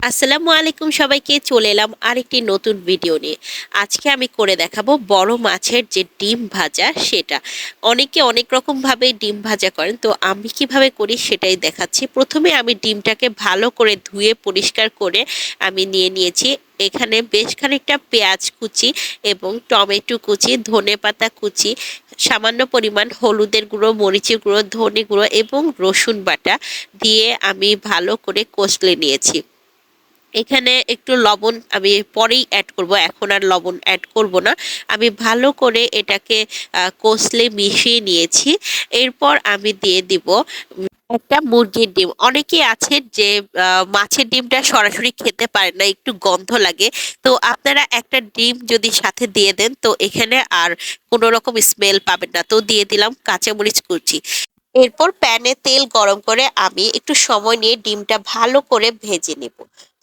আসসালামু আলাইকুম সবাইকে, চলে এলাম আরেকটি নতুন ভিডিও নিয়ে। আজকে আমি করে দেখাবো বড় মাছের যে ডিম ভাজা সেটা। অনেকে অনেক রকম ভাবে ডিম ভাজা করেন, তো আমি কীভাবে করি সেটাই দেখাচ্ছি। প্রথমে আমি ডিমটাকে ভালো করে ধুয়ে পরিষ্কার করে আমি নিয়ে নিয়েছি। এখানে বেশ খানিকটা পেঁয়াজ কুচি এবং টমেটো কুচি, ধনে পাতা কুচি, সামান্য পরিমাণ হলুদের গুঁড়ো, মরিচের গুঁড়ো, ধনে গুঁড়ো এবং রসুন বাটা দিয়ে আমি ভালো করে কষলে নিয়েছি। এখানে একটু লবণ আমি পরেই অ্যাড করব, এখন আর লবণ অ্যাড করব না। আমি ভালো করে এটাকে কষলে মিশিয়ে নিয়েছি। এরপর আমি দিয়ে দিব একটা মুরগির ডিম। অনেকে আছে যে মাছের ডিমটা সরাসরি খেতে পারে না, একটু গন্ধ লাগে। তো আপনারা একটা ডিম যদি সাথে দিয়ে দেন, তো এখানে আর কোনো রকম স্মেল পাবেন না। তো দিয়ে দিলাম কাঁচামরিচ কুচি। এরপর প্যানে তেল গরম করে আমি একটু সময় নিয়ে ডিমটা ভালো করে ভেজে নেব।